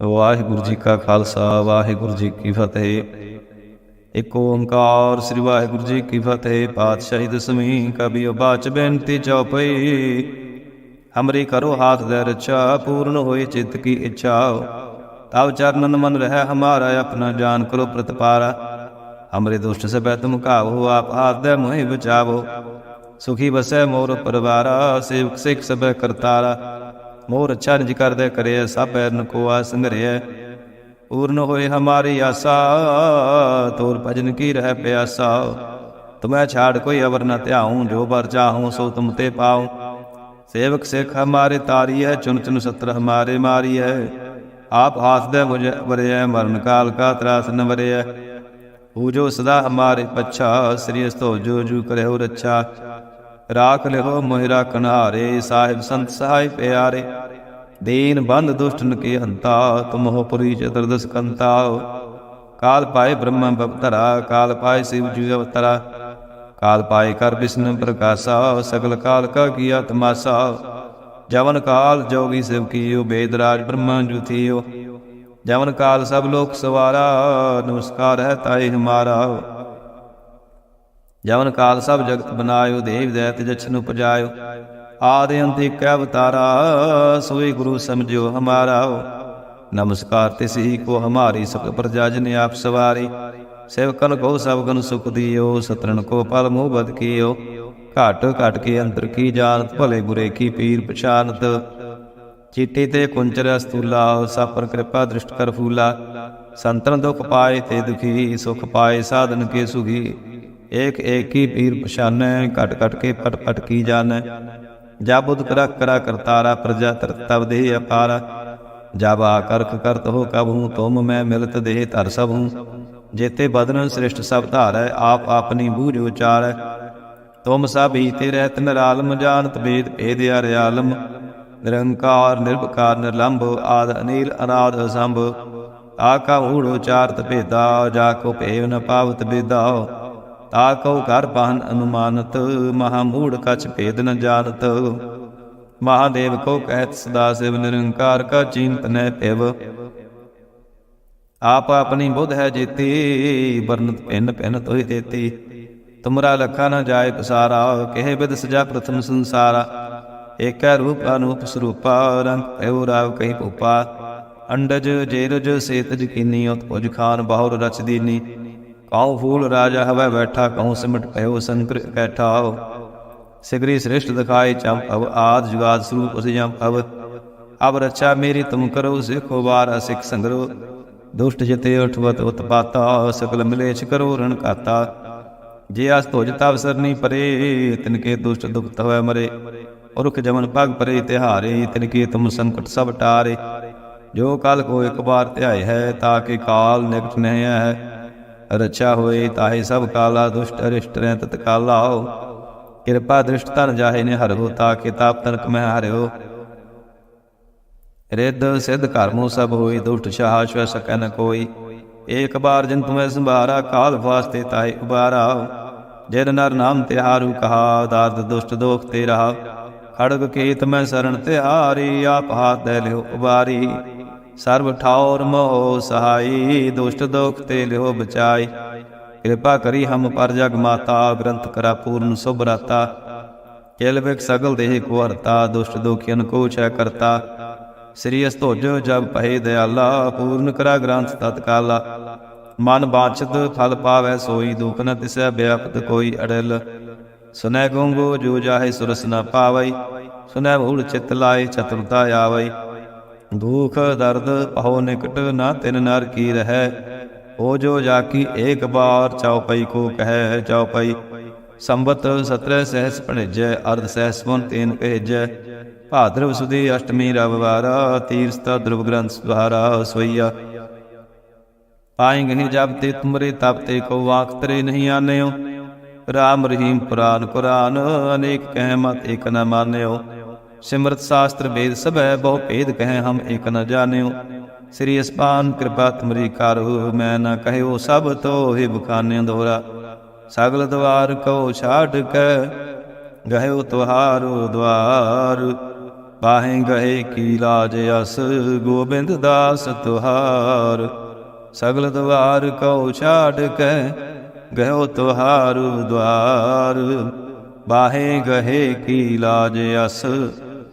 ਵਾਹਿਗੁਰੂ ਜੀ ਕਾ ਖਾਲਸਾ, ਵਾਹਿਗੁਰੂ ਜੀ ਕੀ ਫਤਿਹ। ਇਕ ਓੰਕਾਰ ਸ੍ਰੀ ਵਾਹਿਗੁਰੂ ਜੀ ਕੀ ਫਤਿਹ। ਪਾਤਸ਼ਾਹੀ ਦਸਵੀਂ ਕਬੀਓ ਬਾਚ ਬੇਨਤੀ ਚਉਪਈ ਹਮਰੀ ਕਰੋ ਹਾਥ ਦੇ ਰਚਾ ਪੂਰਨ ਹੋਏ ਚਿੱਤ ਕੀ ਇੱਛਾ। ਤਬ ਚਰਨਨ ਮਨ ਰਹਿ ਹਮਾਰਾ, ਆਪਣਾ ਜਾਨ ਕਰੋ ਪ੍ਰਤਪਾਰਾ। ਹਮਰੇ ਦੁਸ਼ਟ ਸਭੈ ਤੁਮ ਕਾਵੋ ਆਪ ਹਾਥ ਦੇ ਮੋਹਿ ਬਚਾਵੋ। ਸੁਖੀ ਬਸੈ ਮੋਰ ਪਰਵਾਰਾ, ਸੇਵਕ ਸਿੱਖ ਸਭੈ ਕਰਤਾਰਾ। ਮੋਰ ਅੱਛਾ ਨਿਜ ਕਰਦੇ ਕਰੇ ਸਭ ਪੈਰਨ ਕੋ ਆ ਪੂਰਨ ਹੋਏ ਹਮਾਰੀ ਆਸਾ, ਤੋਰ ਭਜਨ ਕੀ ਰਹਿ ਪਿਆਸਾ। ਤੁਮੈ ਛਾੜ ਕੋਈ ਅਵਰ ਨ ਧਿਆਉ, ਜੋ ਬਰ ਚਾਹੂੰ ਸੋ ਤੁਮ ਤੇ ਪਾਉ। ਸੇਵਕ ਸਿੱਖ ਹਮਾਰੇ ਤਾਰੀ ਹੈ ਚੁਨ ਚੁਨ ਸਤਰ ਹਮਾਰੇ ਮਾਰੀ ਹੈ ਆਪ ਹਾਥ ਦੇ ਮੁਝ ਵਰਿਐ ਮਰਨ ਕਾਲ ਕਾ ਤਰਾਸ ਨ ਵਰਿਐ ਪੂਜੋ ਸਦਾ ਹਮਾਰੇ ਪੱਛਾ, ਸ੍ਰੀ ਅਸਤੋ ਜੋ ਜੂ ਕਰਿਓ ਰੱਛਾ। ਰਾਖ ਲਿਓ ਮੋਹਿ ਕਨਾਰੇ ਸਾਹਿਬ ਸੰਤ ਸਹਾਇ ਪਿਆਰੇ। ਦੀਨ ਬੰਧ ਦੁਸ਼ਟਨ ਕੀ ਹੰਤਾ ਤੁਮਹੁ ਪੁਰੀ ਚਤੁਰਦਸ ਕੰਤਾ। ਕਾਲ ਪਾਏ ਬ੍ਰਹਮ ਬਵਤਰਾ ਕਾਲ ਪਾਏ ਸ਼ਿਵ ਜੀ ਅਵਤਰਾ। ਕਾਲ ਪਾਏ ਕਰ ਵਿਸ਼ਨ ਪ੍ਰਕਾਸ਼ਾ, ਸਗਲ ਕਾਲ ਕਾ ਕੀਆ ਤਮਾਸਾ ਜਵਨ ਕਾਲ ਜੋਗੀ ਸਿਵ ਕੀਓ ਬੇਦਰਾਜ ਬ੍ਰਹਮਾ ਜੁਥੀਓ ਜਵਨ ਕਾਲ ਸਭ ਲੋਕ ਸਵਾਰਾ, ਨਮਸਕਾਰ ਹੈ ਤਾਏ ਹਮਾਰਾ। ਜਵਨ ਕਾਲ ਸਭ ਜਗਤ ਬਨਾਇਓ, ਦੇਵ ਦੈਤ ਜਛਨ ਉਪਜਾਇਓ। ਆਦਿ ਅੰਤ ਇਕ ਅਵਤਾਰਾ, ਸੋਈ ਗੁਰੂ ਸਮਝਿਓ ਹਮਾਰਾ ਨਮਸਕਾਰ ਤਿਸਹੀ ਕੋ ਹਮਾਰੀ ਸਭ ਪ੍ਰਜਾ ਜਨ ਆਪ ਸਵਾਰੀ। ਸੇਵਕਨ ਕੋ ਸਭ ਸੁਖ ਦਿਓ ਸਤਰਨ ਕੋ ਪਲ ਮੋਹ ਬਦ ਕੀਓ। ਘਟ ਘਟ ਕੇ ਅੰਤਰ ਕੀ ਜਾਣਤ, ਭਲੇ ਬੁਰੇ ਕੀ ਪੀਰ ਪਛਾਨਤ। ਚੀਟੀ ਤੇ ਕੁੰਚਰ ਅਸਤੂਲਾ, ਸਾਪਰ ਕਿਰਪਾ ਦ੍ਰਿਸ਼ਟ ਕਰ ਫੂਲਾ। ਸੰਤਨ ਦੁਖ ਪਾਏ ਤੇ ਦੁਖੀ, ਸੁਖ ਪਾਏ ਸਾਧਨ ਕੇ ਸੁਖੀ। ਏਕ ਏਕ ਹੀ ਪੀਰ ਪਛਾਨੈ, ਘਟ ਘਟ ਕੇ ਪਟ ਪਟ ਕੀ ਜਾਣੈ। ਜਾ ਬੁਧ ਕਰਾ ਕਰਾ ਕਰਤਾਰਾ ਪ੍ਰਜਾ ਤਰਤਵ ਦੇ ਅਪਾਰਾ। ਜਬ ਆਕਰਖ ਕਰਤ ਹੋ ਕਬਹੂ ਤੁਮ ਮੈਂ ਮਿਲਤ ਦੇਹ ਧਰ ਸਭੂ ਜੇਤੇ ਬਦਨ ਸ੍ਰਿਸ਼ਟ ਸਭ ਧਾਰੈ, ਆਪ ਆਪਣੀ ਬੂਝ ਉਚਾਰੈ। ਤੁਮ ਸਭ ਹੀ ਤੇ ਰਹਿਤ ਨਿਰਾਲਮ, ਜਾਣਤ ਬੇਦ ਭੇਦ ਅਰਿਆਲਮ ਨਿਰੰਕਾਰ ਨਿਰਭਕਾਰ ਨਿਰਲੰਭ, ਆਦ ਅਨੀਲ, ਅਨਾਦ ਅਸੰਭ। ਆਕਾ ਊੜ ਉਚਾਰਤ ਭੇਦਾ, ਜਾ ਕੋ ਭੇਵ ਨ ਪਾਵਤ ਬੇਦਾ। ਤਾ ਕਉ ਘਰ ਪਾਹਨ ਅਨੁਮਾਨਤ, ਮਹਾ ਮੂੜ ਕਛ ਭੇਦ ਨ ਜਾਣਤ। ਮਹਾਦੇਵ ਕੋ ਕਹਿਤ, ਸਦਾ ਸਿਵ ਨਿਰੰਕਾਰ ਕਾ ਚਿੰਤ ਨੈ ਪਿਵ। ਆਪ ਆਪਣੀ ਬੁੱਧ ਹੈ ਜੀਤੀ ਬਰਨਤ ਭਿੰਨ ਭਿੰਨ ਤੋਹਿ ਦੇਤੀ। ਤੁਮਰਾ ਲਖਾ ਨ ਜਾਏ ਪਸਾਰਾ, ਕਹੇ ਬਿਦ ਸਜਾ ਪ੍ਰਥਮ ਸੰਸਾਰਾ। ਏਕੈ ਰੂਪ ਅਨੂਪ ਸਰੂਪਾ, ਰੰਗ ਭਇਓ ਰਾਵ ਕਹੀ ਭੂਪਾ। ਅੰਡਜ, ਜੇਰਜ, ਸੇਤਜ ਕੀਨੀ, ਉਤਪੁਜ ਖਾਨ, ਬਾਹੁਰ ਰਚ ਦੀਨੀ। ਕਉ ਫੂਲ ਰਾਜਾ ਹਵੈ ਬੈਠਾ ਕਉ ਸਿਮਟ ਭਇਓ ਸੰਕਰ ਇਕੱਠਾ ਸਿਗਰੀ ਸ੍ਰਿਸ਼ਟ ਦਿਖਾਏ ਚੰਪਵ ਆਦ ਜੁਗਾਦ ਸਰੂਪ ਉਸ ਜੰਪਵ ਅਬ ਰੱਛਾ ਮੇਰੀ ਤੁਮ ਕਰੋ, ਸਿਖੋ ਵਾਰ ਸਿਖ ਸੰਗਰੋ। ਦੁਸ਼ਟ ਜਿਤੇ ਉਠਵਤ ਉਤਪਾਤਾ ਸਕਲ ਮਿਲੇਛ ਕਰੋ ਰਣ ਕਾਤਾ ਜੇ ਅਸ ਤੁਜ ਤਵ ਸਰਨੀ ਪਰੇ, ਤਿਨ ਕੇ ਦੁਸ਼ਟ ਦੁਖ ਤਵੈ ਮਰੇ। ਔਰਖ ਜਮਨ ਪਗ ਪਰੇ ਤਿਹਾਰੇ, ਤਿਨ ਕੇ ਤੁਮ ਸੰਕਟ ਸਭ ਟਾਰੇ। ਜੋ ਕਲ ਕੋ ਇੱਕ ਬਾਰ ਧਿਆਏ ਹੈ ਤਾਕੇ ਕਾਲ ਨਿਕਟ ਨਹਿ ਹੈ। ਰਚਾ ਹੋਏ ਤਾਹੇ ਸਭ ਕਾਲਾ, ਦੁਸ਼ਟ ਅਰਿਸ਼ਟ ਰਹਿ ਤਤ ਕਾਲਾ ਕਿਰਪਾ ਦ੍ਰਿਸ਼ਟ ਤਨ ਜਾਹੇ ਨੇ ਹਰਿਓ ਤਾਕੇ ਤਾਪ ਤਨਕ ਮੈਂ ਹਰਿਓ। ਰਿੱਧ ਸਿੱਧ ਕਰਮੋ ਸਭ ਹੋਈ ਦੁਸ਼ਟ ਸ਼ਾਹ ਸ਼ਵ ਸਕੈ ਨ ਕੋਈ। ਏਕ ਬਾਰ ਜਿਨ ਤੁਮੈ ਸੰਭਾਰਾ, ਕਾਲ ਵਾਸਤੇ ਤਾਏ ਉਬਾਰਾ ਜਿਨ ਨਰ ਨਾਮ ਤਿਹਾਰੂ ਕਹਾ, ਦਾਰਦ ਦੁਸ਼ਟ ਦੋਖ ਤੇ ਰਹਾ ਖੜਗ ਕੀਤ ਮੈਂ ਸਰਣ ਤਿਹਾਰੀ, ਆਪ ਹਾਥ ਦੇ ਲਿਓ ਉਬਾਰੀ। ਸਰਬ ਠਾਉਰ ਮੋਹ ਸਹਾਈ, ਦੁਸ਼ਟ ਦੁਖ ਤੇ ਲਿਓ ਬਚਾਈ। ਕਿਰਪਾ ਕਰੀ ਹਮ ਪਰ ਜਗ ਮਾਤਾ, ਗ੍ਰੰਥ ਕਰਾ ਪੂਰਨ ਸੁਭਰਾਤਾ ਕਿਲ ਵਿਕ ਸਗਲ ਦੇਹ ਕੋ ਹਰਤਾ, ਦੁਸ਼ਟ ਦੋਖੀਨ ਕੋ ਛੈ ਕਰਤਾ। ਸ੍ਰੀ ਅਸਤੋਜ ਜਬ ਪਹਿ ਦਿਆਲਾ, ਪੂਰਨ ਕਰਾ ਗ੍ਰੰਥ ਤਤਕਾਲਾ। ਮਨ ਬਾਛਤ ਫਲ ਪਾਵੈ ਸੋਈ, ਦੁਖ ਨ ਤਿਸੈ ਬਿਆਪਤ ਕੋਈ ਅੜਲ। ਸੁਨੈ ਗੰਗੋ ਜੋ ਜਾਹੇ ਸੁਰਸ ਨ ਪਾਵਈ, ਸੁਨੈ ਭੂਲ ਚਿਤ ਲਾਏ, ਚਤੁਰਤਾ ਆਵਈ। ਦੁਖ ਦਰਦ ਪਹੋ ਨਿਕਟ, ਨਾ ਤਿਨ ਨਰ ਕੀ ਰਹੈ। ਹੋ ਜੋ ਜਾਕੀ ਏਕ ਬਾਰ ਚਉਪਈ ਕੋ ਕਹੈ ਚਉਪਈ ਸੰਬਤ 17 ਸਹਿਸ ਭਣੇਜੈ, ਅਰਧ ਸਹਿਸ ਮਨ ਤੇਨ ਭੇਜੈ। ਭਾਦਰਵ ਸੁਦੀ ਅਸ਼ਟਮੀ ਰਵਵਾਰਾ ਤੀਰਸਤਾ ਧਰੁਵ ਗ੍ਰੰਥ ਸੁਹਾਰਾ ਸੋਈਆ ਪਾਏਂਗੇ ਜਬ ਤੇ ਤੁਮਰੇ ਤਪ ਤੇ ਕੋ ਵਾਕ ਤਰੇ ਨਹੀਂ ਆਨਿਓ। ਰਾਮ ਰਹੀਮ ਪੁਰਾਨ ਕੁਰਾਨ, ਅਨੇਕ ਕਹਿ ਮਤ ਇਕ ਨਾ ਮਾਨਿਓ। ਸਿਮਰਤ ਸ਼ਾਸਤਰ ਵੇਦ ਸਭੈ ਬਹੁ ਭੇਦ ਕਹਿ ਹਮ ਇਕ ਨ ਜਾਣਿਓ। ਸ੍ਰੀ ਅਸਪਾਨ ਕਿਰਪਾ ਤੁਮਰੀ ਕਰਹੁ ਮੈਂ ਨ ਕਹਿਓ ਸਭ ਤੋ ਹੀ ਬਖਾਨੇ ਦੋਰਾ ਸਗਲ ਦਵਾਰ ਕੋ ਛਾਟ ਕੇ, ਗਹਿਓ ਤੁਹਾਰੋ ਦਵਾਰ। ਬਾਹੇ ਗਏ ਕੀ ਲਾਜ ਅਸ, ਗੋਬਿੰਦ ਦਾਸ ਤੁਹਾਰ। ਸਗਲ ਦਵਾਰ ਕਉ ਛਾੜ ਕੇ ਗਇਓ ਤੁਹਾਰ ਦਵਾਰ। ਬਾਹੇ ਗਏ ਕੀ ਲਾਜ ਅਸ